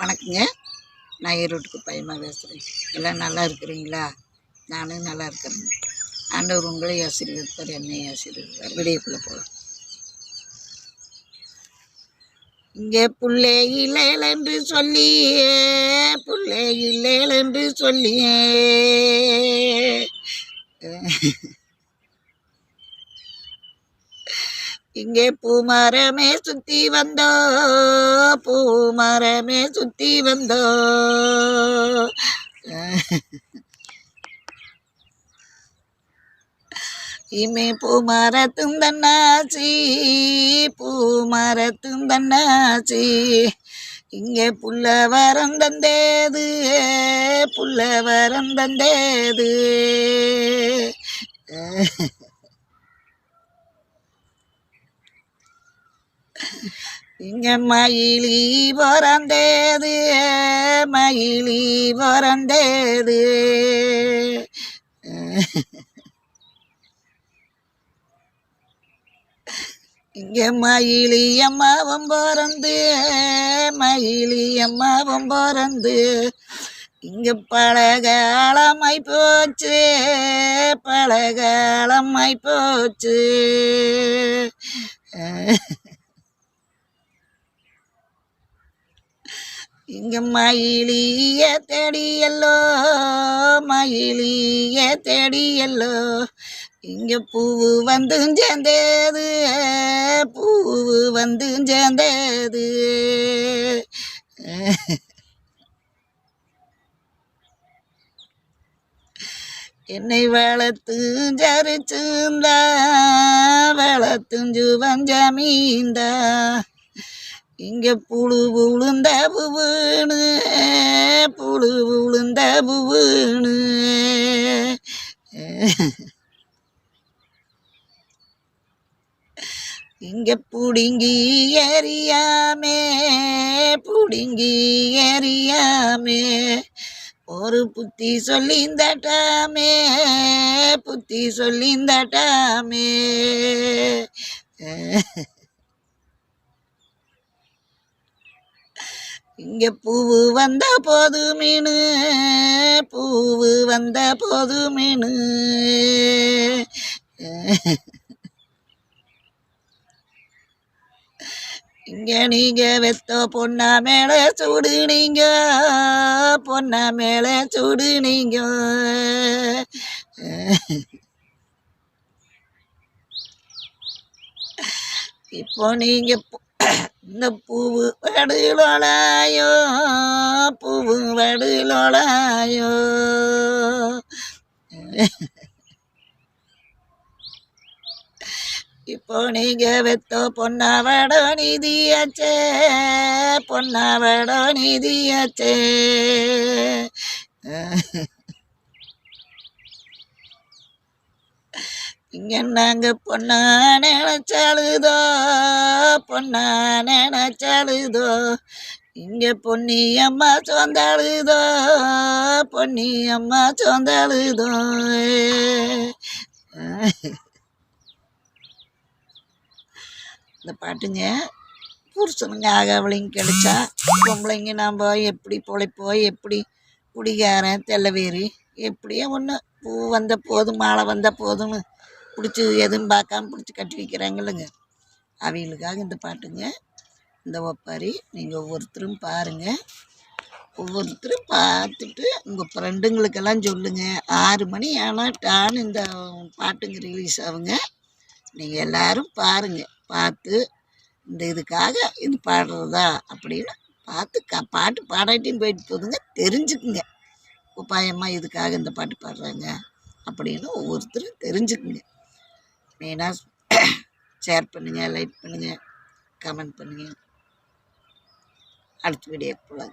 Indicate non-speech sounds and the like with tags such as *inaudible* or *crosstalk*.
வணக்கங்க. நான் ஈரோட்டுக்கு பையமா பேசுகிறேன் எல்லாம் நல்லா இருக்கிறீங்களா? நானும் நல்லா இருக்கிறேங்க. ஆண்டவர் உங்களை ஆசீர்வதிப்பார் என்னை ஆசீர்வதிப்பார். விடியக்குள்ளே போகலாம் இங்கே புள்ளே இல்லைல் என்று சொல்லியே புள்ளே இல்லைல் என்று சொல்லியே. இங்கே பூமரமே சுத்தி வந்தோ பூமரமே சுத்தி வந்தோ. இமே பூமரத்தும் தன்னாச்சி பூமரத்தும் தன்னாச்சி. இங்கே புள்ள வரம் தந்தேது புள்ள வரம் தந்தேது. இங்க மயிலி பிறந்தேது மயிலி பிறந்தேது இங்க மயிலி அம்மாவும் பிறந்து மயிலி அம்மாவும் பிறந்து. இங்க பழகாலமாய் போச்சு பழகாலமாய் போச்சு. இங்க மயிலிய தேடியல்லோ மயிலிய தேடியல்லோ. இங்கே பூவு வந்து சேர்ந்தது பூவு வந்து சேர்ந்தது. என்னை வளர்த்து ஜரிச்சுந்தா வளர்த்துஞ்சு வஞ்சமீந்தா இங்கே புழு உளுந்த புவுனு புழு உளுந்த புவுனு. இங்கே புடுங்கி எறியாமே புடுங்கி எறியாமே. ஒரு புத்தி சொல்லிந்தட்டாமே புத்தி சொல்லிந்தட்டாமே. இங்க பூவு வந்த போது மீனு பூவு வந்த போது மீனு. இங்க நீங்க வெத்த பொண்ணா மேல சூடு நீங்க பொண்ணா மேல சூடு நீங்க. இப்போ நீங்க இந்த பூவு வடுலோளாயோ பூவு வடுலோளாயோ இப்போ நீங்க வெத்தோ பொன்னாவடோ நிதியாச்சே பொன்னாவடோ நிதியாச்சே. இங்கே நாங்கள் பொண்ணா நினைச்சாலுதோ பொண்ணா நினைச்சாலுதோ இங்கே பொன்னி அம்மா சொந்தாளுதோ பொன்னி அம்மா சொந்தாளுதோ இந்த பாட்டுங்க புருஷனுங்க ஆகாவளிங்க கிடைச்சா பொம்பளைங்க நாம் எப்படி பொழைப்போம் எப்படி குடிகாரன் தெல்லவேறு எப்படியே ஒன்று பூ வந்த போதும் மாலை வந்த போதும்னு பிடிச்சி எதுவும் பார்க்காம பிடிச்சி கட்டி வைக்கிறாங்கல்லங்க. அவங்களுக்காக இந்த பாட்டுங்க. இந்த ஒப்பாரி நீங்கள் ஒவ்வொருத்தரும் பாருங்கள் ஒவ்வொருத்தரும் பார்த்துட்டு உங்கள் ஃப்ரெண்டுங்களுக்கெல்லாம் சொல்லுங்கள் ஆறு மணி ஆனால் டான் இந்த பாட்டுங்க ரிலீஸ் ஆகுங்க. நீங்கள் எல்லோரும் பாருங்கள் பார்த்து இந்த இதுக்காக இது பாடுறதா அப்படின்னு பார்த்து க பாட்டு பாடாட்டியும் போயிட்டு போதுங்க. தெரிஞ்சுக்குங்க. உப்பாயம்மா இதுக்காக இந்த பாட்டு பாடுறாங்க அப்படின்னு ஒவ்வொருத்தரும் தெரிஞ்சுக்குங்க. மெயினாக ஷேர் *coughs* பண்ணுங்கள் லைக் பண்ணுங்கள் கமெண்ட் பண்ணுங்கள் அடுத்த வீடியோ போகலாம்.